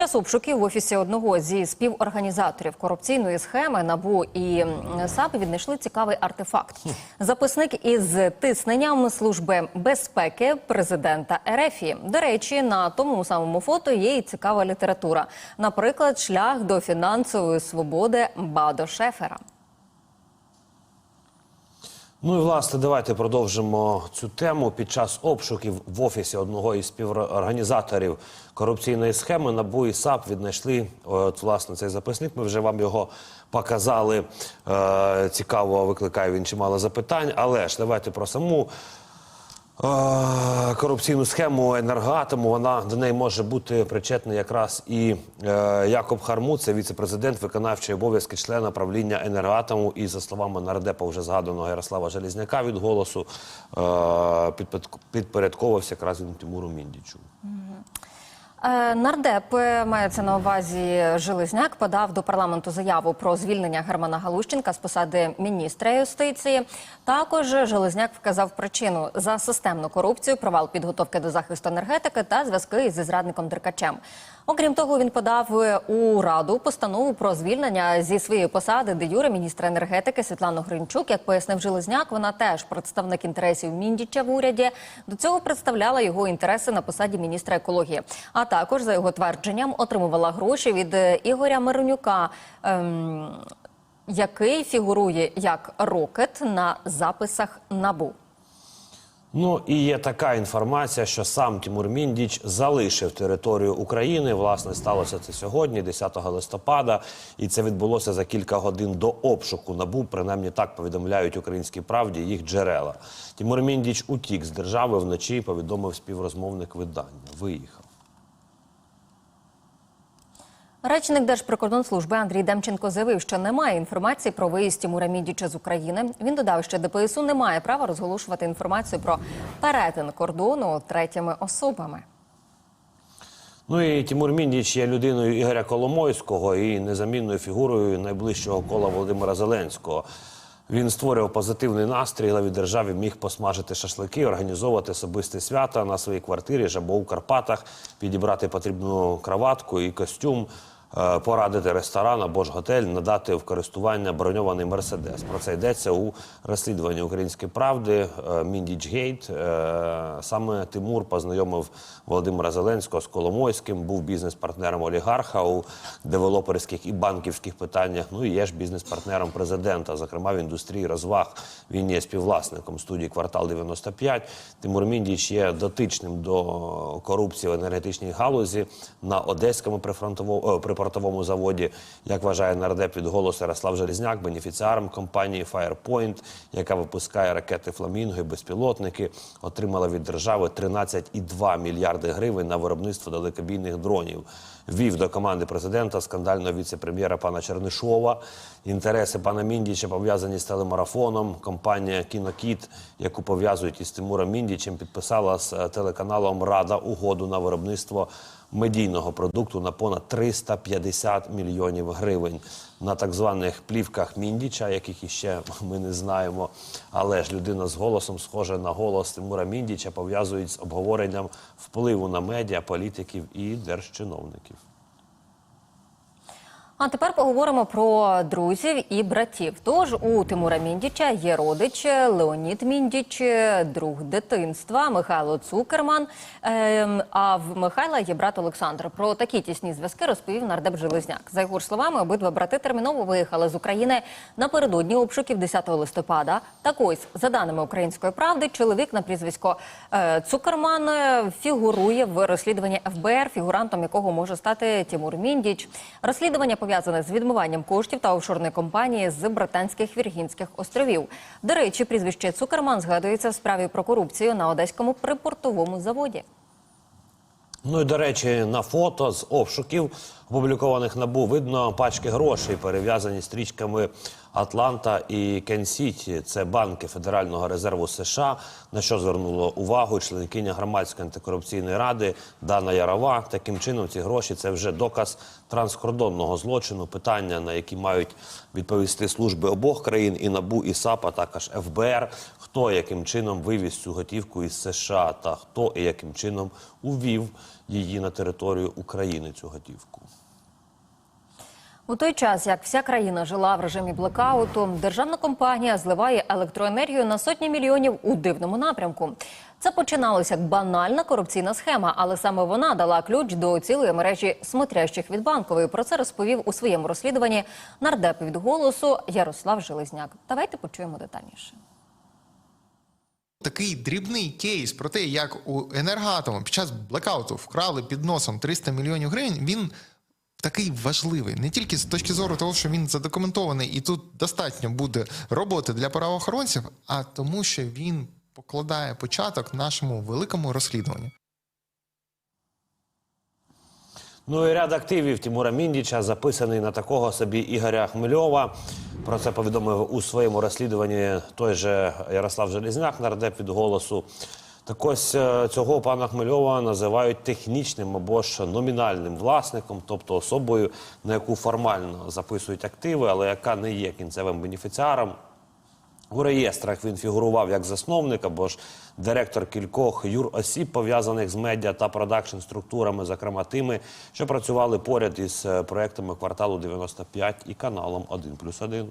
Час обшуків в офісі одного зі співорганізаторів корупційної схеми НАБУ і САП віднайшли цікавий артефакт. Записник із тисненням служби безпеки президента РФ. До речі, на тому самому фото є і цікава література. Наприклад, шлях до фінансової свободи Бадо Шефера. Ну і власне, давайте продовжимо цю тему. Під час обшуків в офісі одного із співорганізаторів корупційної схеми НАБУ і САП віднайшли от, власне цей записник. Ми вже вам його показали. Е, цікаво викликає він чимало запитань. Але ж давайте про саму корупційну схему енергоатому. Вона до неї може бути причетна якраз і е, Якоб Харму, це віце-президент виконавчої обов'язки члена правління енергоатому. І за словами нардепа вже згаданого Ярослава Железняка від голосу е, підпорядковувався якраз він Тимуру Міндічу. Е, Нардеп е, мається на увазі Железняк подав до парламенту заяву про звільнення Германа Галущенка з посади міністра юстиції. Також Железняк вказав причину за системну корупцію, провал підготовки до захисту енергетики та зв'язки зі зрадником Деркачем. Окрім того, він подав е, у раду постанову про звільнення зі своєї посади де юре міністра енергетики Світлану Гринчук. Як пояснив Железняк, вона теж представник інтересів Міндіча в уряді. До цього представляла його інтереси на посаді міністра екології. А також за його твердженням отримувала гроші від е, Ігоря Миронюка. Ем, який фігурує як рокет на записах набу. Ну і є така інформація, що сам Тимур Міндіч залишив територію України. Власне, сталося це сьогодні, 10 листопада, і це відбулося за кілька годин до обшуку набу. Принаймні так повідомляють українській правді їх джерела. Тимур Міндіч утік з держави вночі. Повідомив співрозмовник видання. Виїхав. Речник Держприкордонслужби Андрій Демченко заявив, що немає інформації про виїзд Тимура Міндіча з України. Він додав, що ДПСУ не має права розголошувати інформацію про перетин кордону третіми особами. Ну і Тимур Міндіч є людиною Ігоря Коломойського і незамінною фігурою найближчого кола Володимира Зеленського. Він створював позитивний настрій, главі державі міг посмажити шашлики, організовувати особисте свято на своїй квартирі або у Карпатах, підібрати потрібну краватку і костюм, порадити ресторан або ж готель, надати в користування броньований мерседес. Про це йдеться у розслідуванні української правди е, Міндіч Гейт. Е, Саме Тимур познайомив Володимира Зеленського з Коломойським, був бізнес-партнером олігарха у девелоперських і банківських питаннях. Ну і є ж бізнес-партнером президента, зокрема в індустрії розваг. Він є співвласником студії Квартал 95. Тимур Міндіч є дотичним до корупції в енергетичній галузі на одеському прифронтово- припортовому заводі. Як вважає нардеп від голосу Ярослав Желізняк, бенефіціаром компанії Firepoint, яка випускає ракети Фламінго і безпілотники, отримала від держави 13,2 мільярди гривень на виробництво далекобійних дронів. Вів до команди президента скандального віце-прем'єра пана Чернишова. Інтереси пана Міндіча пов'язані з телемарафоном. Компанія Кінокіт, яку пов'язують із Тимуром Міндічем, підписала з е, телеканалом Рада угоду на виробництво медійного продукту на понад 350 мільйонів гривень на так званих плівках Міндіча, яких іще ми не знаємо. Але ж людина з голосом, схожа на голос Тимура Міндіча, пов'язують з обговоренням впливу на медіа, політиків і держчиновників. А тепер поговоримо про друзів і братів. Тож у Тимура Міндіча є родич Леонід Міндіч, друг дитинства Михайло Цукерман. Ем, а в Михайла є брат Олександр. Про такі тісні зв'язки розповів нардеп Железняк. За його словами, обидва брати терміново виїхали з України напередодні обшуків 10 листопада. Так ось, за даними української правди, чоловік на прізвисько е, Цукерман е, фігурує в розслідуванні ФБР, фігурантом якого може стати Тимур Міндіч. Розслідування пов'язане з відмиванням коштів та офшорної компанії з британських Віргінських островів. До речі, прізвище Цукерман згадується в справі про корупцію на одеському припортовому заводі. Ну і до речі, на фото з обшуків, опублікованих набу, видно пачки грошей, перев'язані стрічками Атланта і Кен-Сіті. Це банки Федерального резерву США. На що звернуло увагу членкиня громадської антикорупційної ради Дана Ярова. Таким чином, ці гроші це вже доказ транскордонного злочину. Питання, на які мають відповісти служби обох країн, і набу, і САП, а також ФБР. хто яким чином вивіз цю готівку із США та хто і яким чином увів її на територію України цю готівку. У той час, як вся країна жила в режимі блекауту, державна компанія зливає електроенергію на сотні мільйонів у дивному напрямку. Це починалося як банальна корупційна схема, але саме вона дала ключ до цілої мережі смотрящих від банкової. Про це розповів у своєму розслідуванні нардеп від голосу Ярослав Железняк. Давайте почуємо детальніше. Такий дрібний кейс про те, як у енергоатому під час блекауту вкрали під носом 300 мільйонів гривень, він такий важливий не тільки з точки зору того, що він задокументований, і тут достатньо буде роботи для правоохоронців, а тому, що він покладає початок нашому великому розслідуванню. Ну і ряд активів Тимура Міндіча записаний на такого собі Ігоря Хмельова. Про це повідомив у своєму розслідуванні той же Ярослав Желізняк, нардеп від голосу. Так ось е, цього пана Хмельова називають технічним або ж номінальним власником, тобто особою, на яку формально записують активи, але яка не є кінцевим бенефіціаром. У реєстрах він фігурував як засновник або ж директор кількох юросіб, пов'язаних з медіа та продакшн структурами, зокрема тими, що працювали поряд із е, проектами кварталу 95 і каналом 1+,1.